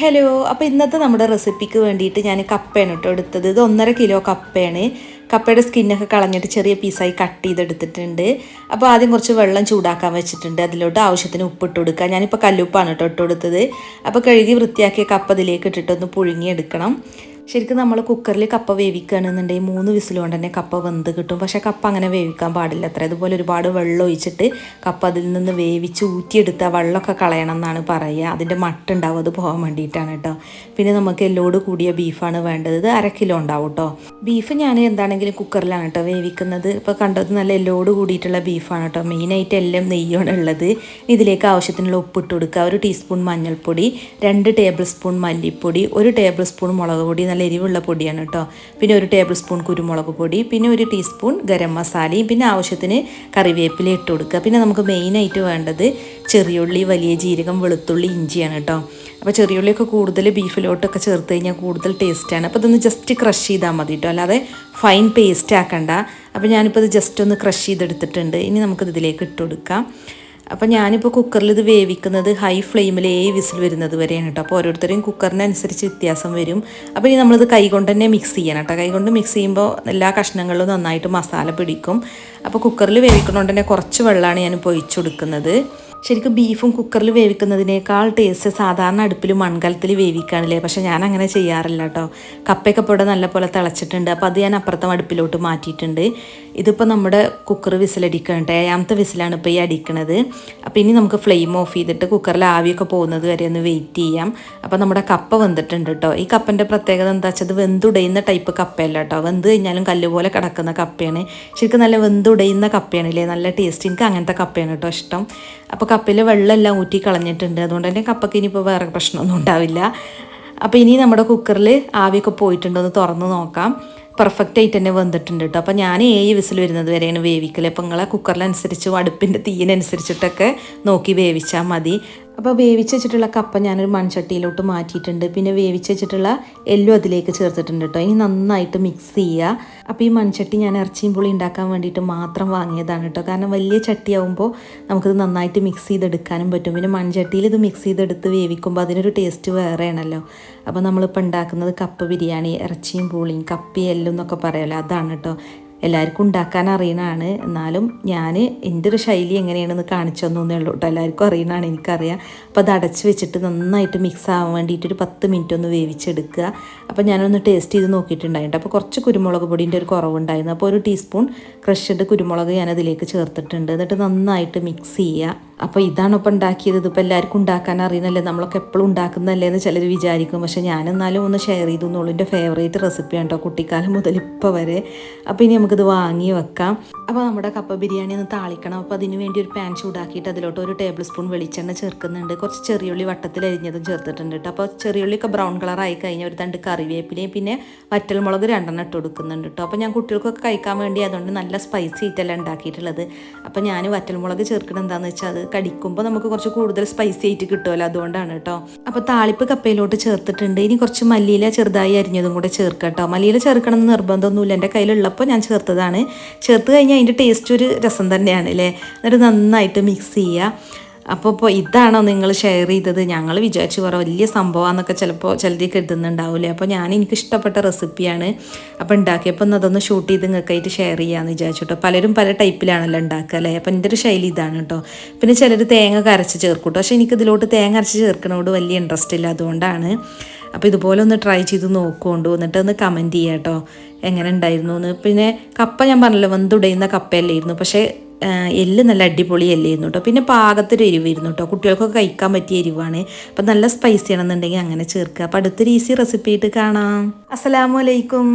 Hello അപ്പോൾ ഇന്നത്തെ നമ്മുടെ റെസിപ്പിക്ക് വേണ്ടിയിട്ട് ഞാൻ കപ്പയാണ് കേട്ടോ എടുത്തത്. ഇത് ഒന്നര കിലോ കപ്പയാണ്. കപ്പയുടെ സ്കിന്നൊക്കെ കളഞ്ഞിട്ട് ചെറിയ പീസായി കട്ട് ചെയ്തെടുത്തിട്ടുണ്ട്. അപ്പോൾ ആദ്യം കുറച്ച് വെള്ളം ചൂടാക്കാൻ വെച്ചിട്ടുണ്ട്. അതിലോട്ട് ആവശ്യത്തിന് ഉപ്പിട്ട് കൊടുക്കുക. ഞാനിപ്പോൾ കല്ലുപ്പാണ് കേട്ടോ ഇട്ട് കൊടുത്തത്. അപ്പോൾ കഴുകി വൃത്തിയാക്കിയ കപ്പ അതിലേക്ക് ഇട്ടിട്ടൊന്ന് പുഴുങ്ങിയെടുക്കണം ശരിക്കും നമ്മൾ കുക്കറിൽ കപ്പ വേവിക്കുകയാണെന്നുണ്ടെങ്കിൽ മൂന്ന് വിസിലുകൊണ്ട് തന്നെ കപ്പ വെന്ത് കിട്ടും. പക്ഷേ കപ്പ അങ്ങനെ വേവിക്കാൻ പാടില്ല അത്ര. അതുപോലെ ഒരുപാട് വെള്ളം ഒഴിച്ചിട്ട് കപ്പ അതിൽ നിന്ന് വേവിച്ച് ഊറ്റിയെടുത്ത വെള്ളമൊക്കെ കളയണം എന്നാണ് പറയുക അതിന്റെ മട്ടുണ്ടാവും അത് പോകാൻ വേണ്ടിയിട്ടാണ് കേട്ടോ പിന്നെ നമുക്ക് എല്ലോട് കൂടിയ ബീഫാണ് വേണ്ടത്. ഇത് അര കിലോ ഉണ്ടാവും കേട്ടോ ബീഫ് ഞാൻ എന്താണെങ്കിലും കുക്കറിലാണ് കേട്ടോ വേവിക്കുന്നത്. ഇപ്പോൾ കണ്ടത് നല്ല എല്ലോട് കൂടിയിട്ടുള്ള ബീഫാണ് കേട്ടോ മെയിനായിട്ട് എല്ലാം നെയ്യാണ് ഉള്ളത്. ഇതിലേക്ക് ആവശ്യത്തിനുള്ള ഉപ്പിട്ട് കൊടുക്കുക. ഒരു ടീസ്പൂൺ മഞ്ഞൾപ്പൊടി രണ്ട് ടേബിൾ സ്പൂൺ മല്ലിപ്പൊടി ഒരു ടേബിൾ സ്പൂൺ മുളക് പൊടി നല്ല എരിവുള്ള പൊടിയാണ് കേട്ടോ പിന്നെ ഒരു ടേബിൾ സ്പൂൺ കുരുമുളക് പൊടി പിന്നെ ഒരു ടീസ്പൂൺ ഗരം മസാലയും പിന്നെ ആവശ്യത്തിന് കറിവേപ്പില ഇട്ട് കൊടുക്കുക. പിന്നെ നമുക്ക് മെയിനായിട്ട് വേണ്ടത് ചെറിയുള്ളി വലിയ ജീരകം വെളുത്തുള്ളി ഇഞ്ചിയാണ് കേട്ടോ അപ്പോൾ ചെറിയുള്ളിയൊക്കെ കൂടുതൽ ബീഫിലോട്ടൊക്കെ ചേർത്ത് കഴിഞ്ഞാൽ കൂടുതൽ ടേസ്റ്റാണ് അപ്പോൾ ഇതൊന്ന് ജസ്റ്റ് ക്രഷ് ചെയ്താൽ മതി കേട്ടോ അല്ലാതെ ഫൈൻ പേസ്റ്റ് ആക്കണ്ട. അപ്പോൾ ഞാനിപ്പോൾ ഇത് ജസ്റ്റ് ഒന്ന് ക്രഷ് ചെയ്തെടുത്തിട്ടുണ്ട്. ഇനി നമുക്കിത് ഇതിലേക്ക് ഇട്ട് കൊടുക്കാം. അപ്പോൾ ഞാനിപ്പോൾ കുക്കറിൽ ഇത് വേവിക്കുന്നത് ഹൈ ഫ്ലെയിമിൽ ഏ വിസിൽ വരുന്നത് വരെയാണ് കേട്ടോ. അപ്പോൾ ഓരോരുത്തരെയും കുക്കറിനനുസരിച്ച് വ്യത്യാസം വരും. അപ്പോൾ ഇനി നമ്മളിത് കൈകൊണ്ട് തന്നെ മിക്സ് ചെയ്യണം കേട്ടോ. കൈകൊണ്ട് മിക്സ് ചെയ്യുമ്പോൾ എല്ലാ കഷ്ണങ്ങളിലും നന്നായിട്ട് മസാല പിടിക്കും. അപ്പോൾ കുക്കറിൽ വേവിക്കണോണ്ട് തന്നെ കുറച്ച് വെള്ളമാണ് ഞാനിപ്പോൾ ഒഴിച്ചു കൊടുക്കുന്നത് ശരിക്കും ബീഫും കുക്കറിൽ വേവിക്കുന്നതിനേക്കാൾ ടേസ്റ്റ് സാധാരണ അടുപ്പിൽ മൺകലത്തിൽ വേവിക്കുകയാണല്ലേ? പക്ഷേ ഞാൻ അങ്ങനെ ചെയ്യാറില്ല കേട്ടോ. കപ്പയൊക്കെ പൊടെ നല്ല നല്ലപോലെ തിളച്ചിട്ടുണ്ട്. അപ്പോൾ അത് ഞാൻ അപ്പുറത്തെ അടുപ്പിലോട്ട് മാറ്റിയിട്ടുണ്ട്. ഇതിപ്പോൾ നമ്മുടെ കുക്കർ വിസിലടിക്കുന്നുണ്ട് ഏഴാമത്തെ വിസിലാണ് ഇപ്പോൾ ഈ അടിക്കണത്. അപ്പോൾ ഇനി നമുക്ക് ഫ്ലെയിം ഓഫ് ചെയ്തിട്ട് കുക്കറിൽ ആവിയൊക്കെ പോകുന്നത് വരെ ഒന്ന് വെയിറ്റ് ചെയ്യാം. അപ്പോൾ നമ്മുടെ കപ്പ വെന്തിട്ടുണ്ട് കേട്ടോ. ഈ കപ്പന്റെ പ്രത്യേകത എന്താ വെച്ചാൽ അത് വെന്തുടയുന്ന ടൈപ്പ് കപ്പയല്ല കേട്ടോ. വെന്ത് കഴിഞ്ഞാലും കല്ലുപോലെ കിടക്കുന്ന കപ്പയാണ്. ശരിക്കും നല്ല വെന്തുടയുന്ന കപ്പയാണ് ഇല്ലേ നല്ല ടേസ്റ്റ് എനിക്ക് അങ്ങനത്തെ കപ്പയാണ് കേട്ടോ ഇഷ്ടം. അപ്പോൾ കപ്പയിൽ വെള്ളമെല്ലാം ഊറ്റി കളഞ്ഞിട്ടുണ്ട്. അതുകൊണ്ട് തന്നെ കപ്പയ്ക്ക് ഇനിയിപ്പോൾ വേറെ പ്രശ്നമൊന്നും ഉണ്ടാവില്ല. അപ്പോൾ ഇനി നമ്മുടെ കുക്കറിൽ ആവിയൊക്കെ പോയിട്ടുണ്ടോ എന്ന് തുറന്ന് നോക്കാം. പെർഫെക്റ്റ് ആയിട്ട് തന്നെ വന്നിട്ടുണ്ട് കേട്ടോ അപ്പോൾ ഞാൻ ഏഴ് വിസിൽ വരുന്നത് വരെയാണ് വേവിക്കൽ അപ്പോൾ നിങ്ങളെ കുക്കറിനനുസരിച്ചും അടുപ്പിന്റെ തീയിനനുസരിച്ചിട്ടൊക്കെ നോക്കി വേവിച്ചാൽ മതി. അപ്പോൾ വേവിച്ച് വെച്ചിട്ടുള്ള കപ്പ ഞാനൊരു മൺചട്ടിയിലോട്ട് മാറ്റിയിട്ടുണ്ട്. പിന്നെ വേവിച്ച് വെച്ചിട്ടുള്ള എല്ലും അതിലേക്ക് ചേർത്തിട്ടുണ്ട് കേട്ടോ ഇനി നന്നായിട്ട് മിക്സ് ചെയ്യുക അപ്പോൾ ഈ മൺചട്ടി ഞാൻ ഇറച്ചിയും പുളി ഉണ്ടാക്കാൻ വേണ്ടിയിട്ട് മാത്രം വാങ്ങിയതാണ് കേട്ടോ കാരണം വലിയ ചട്ടിയാവുമ്പോൾ നമുക്കിത് നന്നായിട്ട് മിക്സ് ചെയ്തെടുക്കാനും പറ്റും. പിന്നെ മൺചട്ടിയിൽ ഇത് മിക്സ് ചെയ്തെടുത്ത് വേവിക്കുമ്പോൾ അതിനൊരു ടേസ്റ്റ് വേറെയാണല്ലോ. അപ്പോൾ നമ്മളിപ്പോൾ ഉണ്ടാക്കുന്നത് കപ്പ ബിരിയാണി ഇറച്ചിയും പുളിയും കപ്പി എല്ലും എന്നൊക്കെ പറയുമല്ലോ അതാണ് കേട്ടോ എല്ലാവർക്കും ഉണ്ടാക്കാൻ അറിയണതാണ് എന്നാലും ഞാൻ എന്റെ ഒരു ശൈലി എങ്ങനെയാണെന്ന് കാണിച്ചു തന്നേ ഉള്ളൂ കേട്ടോ. എല്ലാവർക്കും അറിയണതാണ് എനിക്കറിയാം. അപ്പോൾ അത് അടച്ച് വെച്ചിട്ട് നന്നായിട്ട് മിക്സ് ആവാൻ വേണ്ടിയിട്ട് ഒരു പത്ത് മിനിറ്റ് ഒന്ന് വേവിച്ചെടുക്കുക. അപ്പോൾ ഞാനൊന്ന് ടേസ്റ്റ് ചെയ്ത് നോക്കിയിട്ടുണ്ടായിരുന്നു. അപ്പോൾ കുറച്ച് കുരുമുളക് പൊടിന്റെ ഒരു കുറവുണ്ടായിരുന്നു. അപ്പോൾ ഒരു ടീസ്പൂൺ ക്രഷ്ഡ് കുരുമുളക് ഞാൻ അതിലേക്ക് ചേർത്തിട്ടുണ്ട്. എന്നിട്ട് നന്നായിട്ട് മിക്സ് ചെയ്യുക. അപ്പോൾ ഇതാണ് ഇപ്പോൾ ഉണ്ടാക്കിയത്. ഇതിപ്പോൾ എല്ലാവർക്കും ഉണ്ടാക്കാൻ അറിയുന്നല്ലേ നമ്മളൊക്കെ എപ്പോഴും ഉണ്ടാക്കുന്നതല്ലേ എന്ന് ചിലർ വിചാരിക്കും. പക്ഷേ ഞാനെന്നാലും ഒന്ന് ഷെയർ ചെയ്തു എന്നുള്ളൂ എന്റെ ഫേവറേറ്റ് റെസിപ്പിയാണ് കേട്ടോ കുട്ടിക്കാലം മുതൽ ഇപ്പോൾ വരെ. അപ്പോൾ ഇനി നമുക്കിത് വാങ്ങി വെക്കാം. അപ്പോൾ നമ്മുടെ കപ്പ ബിരിയാണി ഒന്ന് താളിക്കണം. അപ്പോൾ അതിന് വേണ്ടി ഒരു പാൻ ചൂടാക്കിയിട്ട് അതിലോട്ട് ഒരു ടേബിൾ സ്പൂൺ വെളിച്ചെണ്ണ ചേർക്കുന്നുണ്ട്. കുറച്ച് ചെറിയുള്ളി വട്ടത്തിൽ അരിഞ്ഞതും ചേർത്തിട്ടുണ്ട് കേട്ടോ അപ്പോൾ ചെറിയുള്ളിയൊക്കെ ബ്രൗൺ കളർ ആയി കഴിഞ്ഞാൽ ഒരു തണ്ട് കറിവേപ്പിലയും പിന്നെ വറ്റൽമുളക് രണ്ടെണ്ണം ഇട്ട് കൊടുക്കുന്നുണ്ട് കേട്ടോ അപ്പോൾ ഞാൻ കുട്ടികൾക്കൊക്കെ കഴിക്കാൻ വേണ്ടി അതുകൊണ്ട് നല്ല സ്പൈസി ആയിട്ടല്ല ഉണ്ടാക്കിയിട്ടുള്ളത്. അപ്പോൾ ഞാൻ വറ്റൽമുളക് ചേർക്കണം എന്താണെന്ന് വെച്ചാൽ അത് കടിക്കുമ്പോൾ നമുക്ക് കുറച്ച് കൂടുതൽ സ്പൈസി ആയിട്ട് കിട്ടുമല്ലോ അതുകൊണ്ടാണ് കേട്ടോ അപ്പോൾ താളിപ്പ് കപ്പയിലോട്ട് ചേർത്തിട്ടുണ്ട്. ഇനി കുറച്ച് മല്ലിയില ചെറുതായി അരിഞ്ഞതും കൂടെ ചേർക്കാം കേട്ടോ മല്ലിയില ചേർക്കണം എന്ന് നിർബന്ധമൊന്നുമില്ല. എന്റെ കയ്യിലുള്ളപ്പോൾ ഞാൻ ചേർത്തതാണ്. ചേർത്ത് കഴിഞ്ഞാൽ അതിന്റെ ടേസ്റ്റ് ഒരു രസം തന്നെയാണ് അല്ലേ എന്നിട്ട് നന്നായിട്ട് മിക്സ് ചെയ്യുക അപ്പോൾ ഇപ്പോൾ ഇതാണോ നിങ്ങൾ ഷെയർ ചെയ്തത്? ഞങ്ങൾ വിചാരിച്ചു കുറേ വലിയ സംഭവമാണെന്നൊക്കെ ചിലപ്പോൾ ചിലർക്ക് കരുതുന്നുണ്ടാവില്ലേ അപ്പോൾ ഞാൻ എനിക്ക് ഇഷ്ടപ്പെട്ട റെസിപ്പിയാണ് അപ്പോൾ ഉണ്ടാക്കിയപ്പോൾ ഒന്ന് അതൊന്ന് ഷൂട്ട് ചെയ്ത് നിങ്ങൾക്കായിട്ട് ഷെയർ ചെയ്യാമെന്ന് വിചാരിച്ചു കേട്ടോ പലരും പല ടൈപ്പിലാണല്ലോ ഉണ്ടാക്കുക അല്ലേ അപ്പോൾ എന്റെ ഒരു ശൈലി ഇതാണ് കേട്ടോ പിന്നെ ചിലർ തേങ്ങ കരച്ച് ചേർക്കും കേട്ടോ പക്ഷേ എനിക്ക് ഇതിലോട്ട് തേങ്ങ അരച്ച് ചേർക്കണോട് വലിയ ഇൻട്രസ്റ്റ് ഇല്ല അതുകൊണ്ടാണ്. അപ്പോൾ ഇതുപോലെ ഒന്ന് ട്രൈ ചെയ്ത് നോക്കുകൊണ്ടു. എന്നിട്ട് ഒന്ന് കമന്റ് ചെയ്യാം കേട്ടോ. എങ്ങനെ ഉണ്ടായിരുന്നു എന്ന് പിന്നെ കപ്പ ഞാൻ പറഞ്ഞല്ലോ വെന്തുടയുന്ന കപ്പയല്ലായിരുന്നു. പക്ഷേ എല്ല് നല്ല അടിപൊളി എല്ലായിരുന്നു കേട്ടോ. പിന്നെ പാകത്തൊരു എരിവായിരുന്നു കേട്ടോ. കുട്ടികൾക്കൊക്കെ കഴിക്കാൻ പറ്റിയ എരിവാണ്. അപ്പം നല്ല സ്പൈസി ആണെന്നുണ്ടെങ്കിൽ അങ്ങനെ ചേർക്കുക. അപ്പം അടുത്തൊരു ഈസി റെസിപ്പി ആയിട്ട് കാണാം. അസ്സലാമലൈക്കും